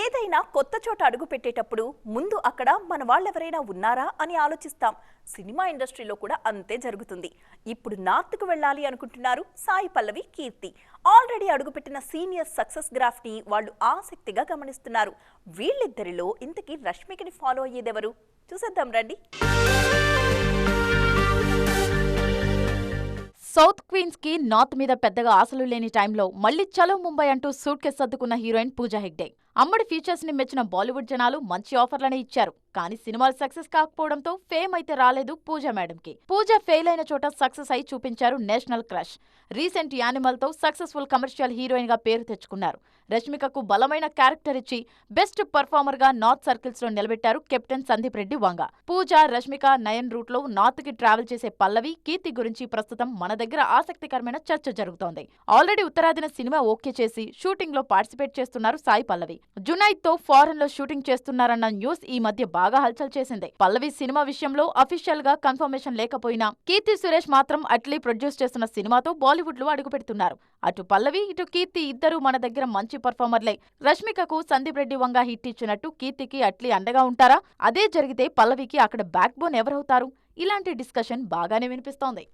ఏదైనా కొత్త చోట అడుగు పెట్టేటప్పుడు ముందు అక్కడ మన వాళ్ళెవరైనా ఉన్నారా అని ఆలోచిస్తాం. సినిమా ఇండస్ట్రీలో కూడా అంతే జరుగుతుంది. ఇప్పుడు నార్త్కు వెళ్ళాలి అనుకుంటున్నారు సాయి పల్లవి కీర్తి. ఆల్రెడీ అడుగుపెట్టిన సీనియర్ సక్సెస్ గ్రాఫ్ని వాళ్ళు ఆసక్తిగా గమనిస్తున్నారు. వీళ్ళిద్దరిలో ఇంతకీ రష్మికని ఫాలో అయ్యేదెవరు? చూసేద్దాం రండి. సౌత్ క్వీన్స్కి నార్త్ మీద పెద్దగా ఆశలు లేని టైంలో మళ్ళీ చలో ముంబై అంటూ సూట్ కేసు సర్దుకున్న హీరోయిన్ పూజా హెగ్డే. అమ్మడి ఫీచర్స్ని మెచ్చిన బాలీవుడ్ జనాలు మంచి ఆఫర్లనే ఇచ్చారు. కానీ సినిమాలు సక్సెస్ కాకపోవడంతో ఫేమ్ అయితే రాలేదు పూజా మేడంకి. పూజ ఫెయిల్ అయిన చోట సక్సెస్ అయి చూపించారు నేషనల్ క్రష్ రీసెంట్ యానిమల్తో సక్సెస్ఫుల్ కమర్షియల్ హీరోయిన్గా పేరు తెచ్చుకున్నారు. రష్మికకు బలమైన క్యారెక్టర్ ఇచ్చి బెస్ట్ పర్ఫార్మర్గా నార్త్ సర్కిల్స్లో నిలబెట్టారు కెప్టెన్ సందీప్ రెడ్డి వంగ. పూజ రష్మిక నయన్ రూట్లో నార్త్కి ట్రావెల్ చేసే పల్లవి కీర్తి గురించి ప్రస్తుతం మన దగ్గర ఆసక్తికరమైన చర్చ జరుగుతోంది. ఆల్రెడీ ఉత్తరాదిన సినిమా ఓకే చేసి షూటింగ్లో పార్టిసిపేట్ చేస్తున్నారు సాయి పల్లవి. జునైద్తో ఫారెన్లో షూటింగ్ చేస్తున్నారన్న న్యూస్ ఈ మధ్య బాగా హల్చల్ చేసింది. పల్లవి సినిమా విషయంలో అఫీషియల్గా కన్ఫర్మేషన్ లేకపోయినా కీర్తి సురేష్ మాత్రం అట్లీ ప్రొడ్యూస్ చేస్తున్న సినిమాతో బాలీవుడ్లో అడుగుపెడుతున్నారు. అటు పల్లవి ఇటు కీర్తి ఇద్దరు మన దగ్గర మంచి పర్ఫార్మర్లే. రష్మికకు సందీప్ రెడ్డి వంగ హిట్ ఇచ్చినట్టు కీర్తికి అట్లీ అండగా ఉంటారా? అదే జరిగితే పల్లవికి అక్కడ బ్యాక్ బోన్ ఎవరవుతారు? ఇలాంటి డిస్కషన్ బాగానే వినిపిస్తోంది.